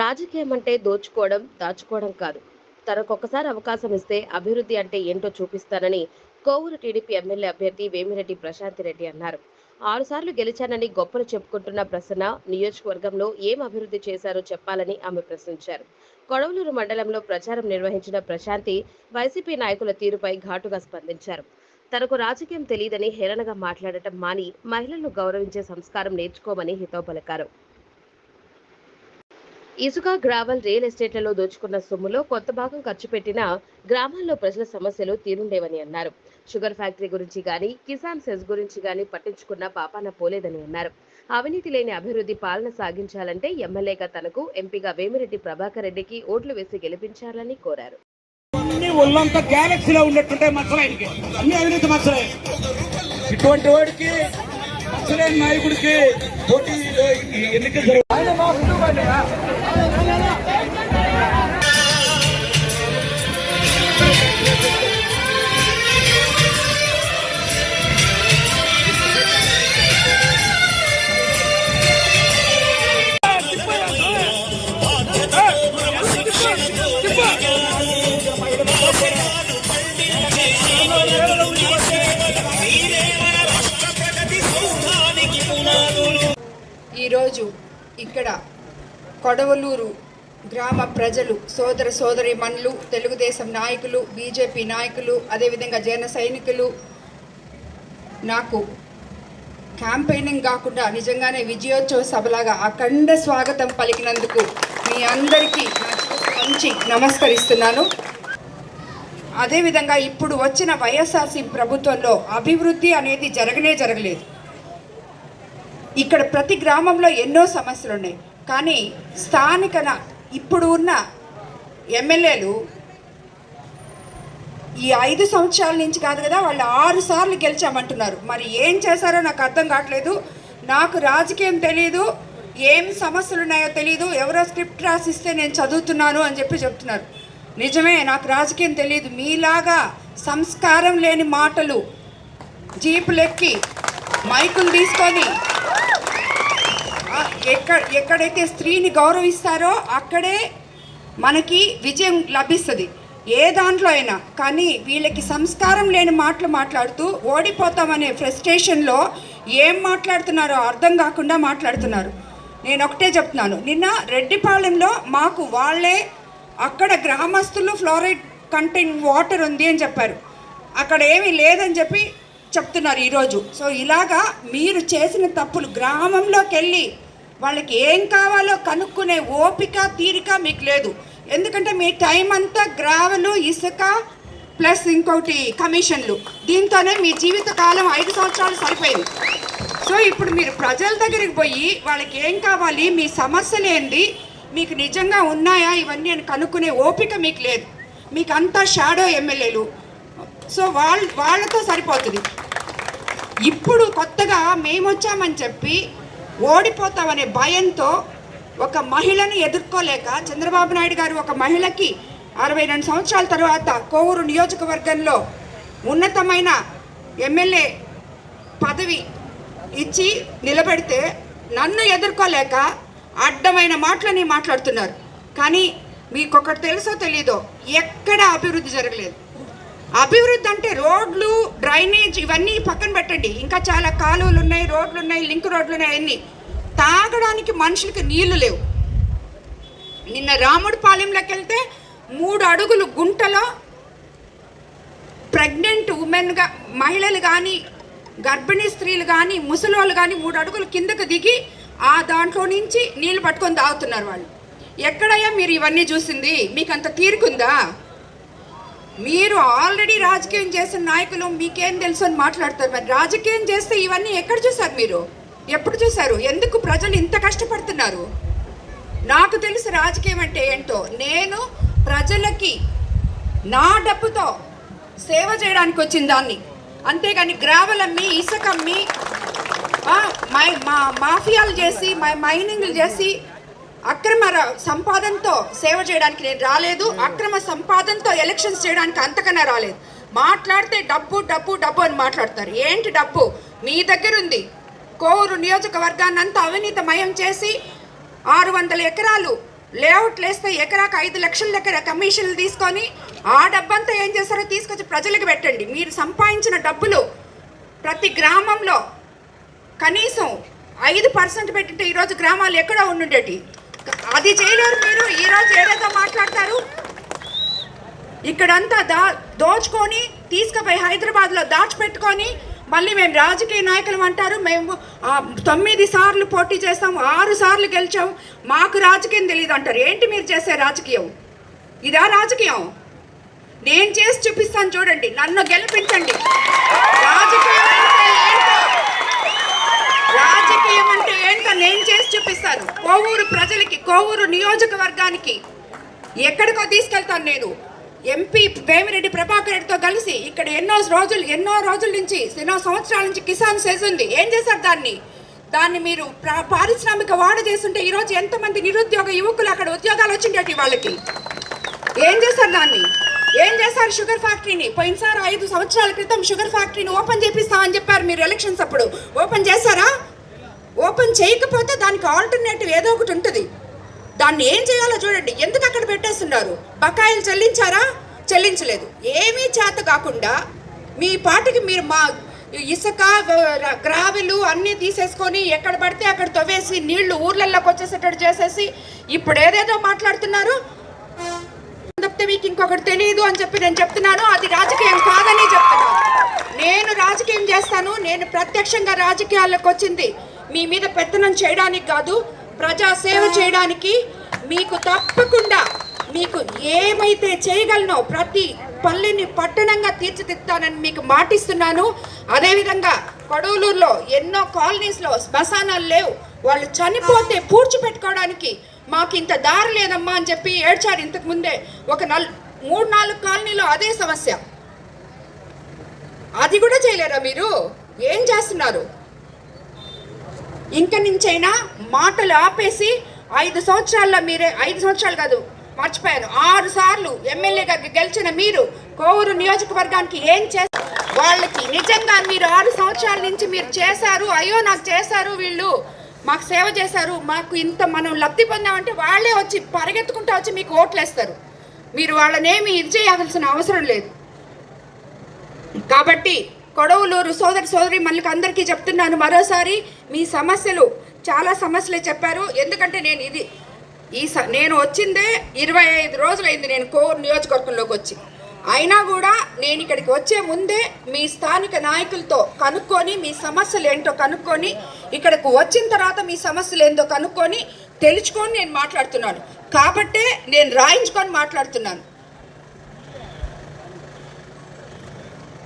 రాజకీయం అంటే దోచుకోవడం దాచుకోవడం కాదు. తనకొకసారి అవకాశం ఇస్తే అభివృద్ధి అంటే ఏంటో చూపిస్తానని కోవూరు టీడీపీ ఎమ్మెల్యే అభ్యర్థి వేమిరెడ్డి ప్రశాంత్ రెడ్డి అన్నారు. ఆరుసార్లు గెలిచానని గొప్పలు చెప్పుకుంటున్న ప్రసన్న నియోజకవర్గంలో ఏం అభివృద్ధి చేశారో చెప్పాలని ఆమె ప్రశ్నించారు. కొడవలూరు మండలంలో ప్రచారం నిర్వహించిన ప్రశాంతి వైసీపీ నాయకుల తీరుపై ఘాటుగా స్పందించారు. తనకు రాజకీయం తెలియదని హేళనగా మాట్లాడటం మాని మహిళలను గౌరవించే సంస్కారం నేర్చుకోమని హితవు పలికారు. ఇసుక గ్రావెల్ రియల్ ఎస్టేట్లలో దోచుకున్న సొమ్ములో కొంత భాగం ఖర్చు పెట్టినా గ్రామాల్లో ప్రజల సమస్యలు తీరుండేవని అన్నారు. షుగర్ ఫ్యాక్టరీ గురించి గాని కిసాన్ సెస్ గురించి గాని పట్టించుకున్న పాపాన పోలేదని అన్నారు. అవినీతి లేని అభివృద్ధి పాలన సాగించాలంటే ఎమ్మెల్యేగా తనకు ఎంపీగా వేమిరెడ్డి ప్రభాకర్ రెడ్డికి ఓట్లు వేసి గెలిపించాలని కోరారు. అన్ని ఒళ్ళంతా గ్యాలక్సీలో ఉన్నట్టుంటే మచ్చలాయనికి అన్ని అవినీతి మచ్చలే ఇటువంటి వాడికి మచ్చలేని నాయకుడికి పోటీ ఎన్నిక ఇక్కడ కొడవలూరు గ్రామ ప్రజలు సోదర సోదరి మనులు తెలుగుదేశం నాయకులు బీజేపీ నాయకులు అదేవిధంగా జన సైనికులు నాకు క్యాంపెయినింగ్ కాకుండా నిజంగానే విజయోత్సవ సభలాగా అఖండ స్వాగతం పలికినందుకు మీ అందరికీ మంచి నమస్కరిస్తున్నాను. అదేవిధంగా ఇప్పుడు వచ్చిన వైఎస్ఆర్సీ ప్రభుత్వంలో అభివృద్ధి అనేది జరగనే జరగలేదు. ఇక్కడ ప్రతి గ్రామంలో ఎన్నో సమస్యలు ఉన్నాయి కానీ స్థానిక ఇప్పుడు ఉన్న ఎమ్మెల్యేలు ఈ ఐదు సంవత్సరాల నుంచి కాదు కదా వాళ్ళు ఆరు సార్లు గెలిచామంటున్నారు. మరి ఏం చేశారో నాకు అర్థం కావట్లేదు. నాకు రాజకీయం తెలియదు ఏం సమస్యలు ఉన్నాయో తెలియదు ఎవరో స్క్రిప్ట్ రాసిస్తే నేను చదువుతున్నాను అని చెప్పి చెప్తున్నారు. నిజమే నాకు రాజకీయం తెలియదు మీలాగా సంస్కారం లేని మాటలు జీపులెక్కి మైకులు తీసుకొని ఎక్కడ ఎక్కడైతే స్త్రీని గౌరవిస్తారో అక్కడే మనకి విజయం లభిస్తుంది. ఏ దాంట్లో అయినా. కానీ వీళ్ళకి సంస్కారం లేని మాటలు మాట్లాడుతూ ఓడిపోతామనే ఫ్రస్ట్రేషన్లో ఏం మాట్లాడుతున్నారో అర్థం కాకుండా మాట్లాడుతున్నారు. నేను ఒకటే చెప్తున్నాను. నిన్న రెడ్డిపాలెంలో మాకు వాళ్ళే అక్కడ గ్రామస్తులు ఫ్లోరైడ్ కంటెంట్ వాటర్ ఉంది అని చెప్పారు. అక్కడ ఏమీ లేదని చెప్పి చెప్తున్నారు ఈరోజు. సో ఇలాగా మీరు చేసిన తప్పులు గ్రామంలోకి వెళ్ళి వాళ్ళకి ఏం కావాలో కనుక్కునే ఓపిక తీరిక మీకు లేదు. ఎందుకంటే మీ టైం అంతా గ్రావెలు ఇసుక ప్లస్ ఇంకోటి కమిషన్లు. దీంతోనే మీ జీవిత కాలం ఐదు సంవత్సరాలు సరిపోయింది. సో ఇప్పుడు మీరు ప్రజల దగ్గరికి పోయి వాళ్ళకి ఏం కావాలి మీ సమస్యలు ఏంది మీకు నిజంగా ఉన్నాయా ఇవన్నీ అని కనుక్కునే ఓపిక మీకు లేదు. మీకు అంతా షాడో ఎమ్మెల్యేలు. సో వాళ్ళ వాళ్ళతో సరిపోతుంది. ఇప్పుడు కొత్తగా మేము వచ్చామని చెప్పి ఓడిపోతామనే భయంతో ఒక మహిళను ఎదుర్కోలేక చంద్రబాబు నాయుడు గారు ఒక మహిళకి అరవై రెండు సంవత్సరాల తర్వాత కోవూరు నియోజకవర్గంలో ఉన్నతమైన ఎమ్మెల్యే పదవి ఇచ్చి నిలబెడితే నన్ను ఎదుర్కోలేక అడ్డమైన మాటలని మాట్లాడుతున్నారు. కానీ మీకు ఒకటి తెలుసో తెలీదో ఎక్కడ అభివృద్ధి జరగలేదు. అభివృద్ధి అంటే రోడ్లు డ్రైనేజ్ ఇవన్నీ పక్కన పెట్టండి. ఇంకా చాలా కాలువలు ఉన్నాయి రోడ్లు ఉన్నాయి లింక్ రోడ్లు ఉన్నాయి అన్నీ తాగడానికి మనుషులకి నీళ్ళు లేవు. నిన్న రాముడి పాలెంలోకి వెళ్తే మూడు అడుగులు గుంటలో ప్రెగ్నెంట్ ఉమెన్గా మహిళలు కానీ గర్భిణీ స్త్రీలు కానీ ముసలోళ్ళు కానీ మూడు అడుగులు కిందకు దిగి ఆ దాంట్లో నుంచి నీళ్ళు పట్టుకొని తాగుతున్నారు వాళ్ళు. ఎక్కడయ్యా మీరు ఇవన్నీ చూసింది? మీకు అంత తీరుకుందా? మీరు ఆల్రెడీ రాజకీయం చేసిన నాయకులు మీకేం తెలుసు అని మాట్లాడతారు. మరి రాజకీయం చేస్తే ఇవన్నీ ఎక్కడ చూసారు మీరు? ఎప్పుడు చూసారు ఎందుకు ప్రజలు ఇంత కష్టపడుతున్నారు? నాకు తెలుసు రాజకీయం అంటే ఏంటో. నేను ప్రజలకి నా డబ్బుతో సేవ చేయడానికి వచ్చిన దాన్ని. అంతేగాని గ్రావెల్ అమ్మి మై మా మాఫియాలు చేసి మై మైనింగ్లు చేసి అక్రమ సంపాదనతో సేవ చేయడానికి నేను రాలేదు. అక్రమ సంపాదనతో ఎలక్షన్స్ చేయడానికి అంతకన్నా రాలేదు. మాట్లాడితే డబ్బు డబ్బు డబ్బు అని మాట్లాడతారు. ఏంటి డబ్బు? మీ దగ్గర ఉంది కోవూరు నియోజకవర్గాన్ని అంతా అవినీతమయం చేసి ఆరు వందల ఎకరాలు లేఅవుట్లు వేస్తే ఎకరాకు ఐదు లక్షల దగ్గర కమిషన్లు తీసుకొని ఆ డబ్బంతా ఏం చేస్తారో తీసుకొచ్చి ప్రజలకు పెట్టండి. మీరు సంపాదించిన డబ్బులు ప్రతి గ్రామంలో కనీసం ఐదు పర్సెంట్ పెట్టింటే ఈరోజు గ్రామాలు ఎక్కడ ఉండుండేటి? అది చేయలేరు మీరు. ఈరోజు ఏదైతే మాట్లాడతారు ఇక్కడంతా దా దోచుకొని తీసుకుపోయి హైదరాబాద్లో దాచిపెట్టుకొని మళ్ళీ మేము రాజకీయ నాయకులం అంటారు. మేము తొమ్మిది సార్లు పోటీ చేస్తాం ఆరు సార్లు గెలిచాం మాకు రాజకీయం తెలియదు అంటారు. ఏంటి మీరు చేసే రాజకీయం? ఇదా రాజకీయం? నేను చేసి చూపిస్తాను చూడండి. నన్ను గెలిపించండి. రాజకీయం అంటే ఏంటో రాజకీయం అంటే ఏంటో నేను చేసి చూపిస్తాను. కోవూరు ప్రజలకి కోవూరు నియోజకవర్గానికి ఎక్కడికో తీసుకెళ్తాను నేను. ఎంపీ వేమిరెడ్డి ప్రభాకర్ రెడ్డితో కలిసి ఇక్కడ ఎన్నో రోజులు ఎన్నో రోజుల నుంచి ఎన్నో సంవత్సరాల నుంచి కిసాన్ సెస్ ఉంది ఏం చేశారు దాన్ని? దాన్ని మీరు పారిశ్రామిక వాడ చేస్తుంటే ఈరోజు ఎంతమంది నిరుద్యోగ యువకులు అక్కడ ఉద్యోగాలు వచ్చిండేటి వాళ్ళకి? ఏం చేశారు దాన్ని? ఏం చేశారు షుగర్ ఫ్యాక్టరీని? పోయినసారి ఐదు సంవత్సరాల క్రితం షుగర్ ఫ్యాక్టరీని ఓపెన్ చేపిస్తామని చెప్పారు మీరు ఎలక్షన్స్ అప్పుడు. ఓపెన్ చేశారా? ఓపెన్ చేయకపోతే దానికి ఆల్టర్నేటివ్ ఏదో ఒకటి ఉంటుంది. దాన్ని ఏం చేయాలో చూడండి. ఎందుకు అక్కడ పెట్టేస్తున్నారు? బకాయిలు చెల్లించారా? చెల్లించలేదు. ఏమీ చేత కాకుండా మీ పాటికి మీరు మా ఇసుక గ్రావెలు అన్నీ తీసేసుకొని ఎక్కడ పడితే అక్కడ తవ్వేసి నీళ్ళు ఊర్లలోకి వచ్చేసేటట్టు చేసేసి ఇప్పుడు ఏదేదో మాట్లాడుతున్నారు? తప్పితే మీకు ఇంకొకటి తెలియదు అని చెప్పి నేను చెప్తున్నాను. అది రాజకీయం కాదని చెప్తున్నాను. నేను రాజకీయం చేస్తాను. నేను ప్రత్యక్షంగా రాజకీయాల్లోకి వచ్చింది. మీ మీద పెత్తనం చేయడానికి కాదు ప్రజా సేవ చేయడానికి మీకు తప్పకుండా మీకు ఏమైతే చేయగలనో ప్రతి పల్లెని పట్టణంగా తీర్చిదిద్దానని మీకు మాటిస్తున్నాను. అదేవిధంగా కొడవలూరులో ఎన్నో కాలనీస్లో శ్మశానాలు లేవు. వాళ్ళు చనిపోతే పూడ్చిపెట్టుకోవడానికి మాకు ఇంత దారి లేదమ్మా అని చెప్పి ఏడ్చారు ఇంతకు ముందే. ఒక నల్ మూడు నాలుగు కాలనీలో అదే సమస్య. అది కూడా చేయలేరా మీరు? ఏం చేస్తున్నారు? ఇంక నుంచైనా మాటలు ఆపేసి ఐదు సంవత్సరాల్లో మీరే ఐదు సంవత్సరాలు కాదు మర్చిపోయాను. ఆరు సార్లు ఎమ్మెల్యేగా గెలిచిన మీరు కోవూరు నియోజకవర్గానికి ఏం చేస్తారు వాళ్ళకి నిజంగా మీరు ఆరు సంవత్సరాల నుంచి మీరు చేశారు అయ్యో నాకు చేశారు వీళ్ళు. మాకు సేవ చేశారు మాకు ఇంత మనం లబ్ధి పొందామంటే వాళ్ళే వచ్చి పరిగెత్తుకుంటూ వచ్చి మీకు ఓట్లు వేస్తారు మీరు వాళ్ళనేమి ఇది చేయాల్సిన అవసరం లేదు. కాబట్టి కొడవలూరు సోదరి సోదరి మళ్ళీ అందరికీ చెప్తున్నాను మరోసారి మీ సమస్యలు చాలా సమస్యలే చెప్పారు. ఎందుకంటే నేను ఇది ఈ స- నేను వచ్చిందే ఇరవై ఐదు రోజులైంది నేను కోర్ నియోజకవర్గంలోకి వచ్చి. అయినా కూడా నేను ఇక్కడికి వచ్చే ముందే మీ స్థానిక నాయకులతో కనుక్కొని మీ సమస్యలు ఏంటో కనుక్కొని ఇక్కడికి వచ్చిన తర్వాత మీ సమస్యలు ఏంటో కనుక్కొని తెలుసుకొని నేను మాట్లాడుతున్నాను. కాబట్టే నేను రాయించుకొని మాట్లాడుతున్నాను.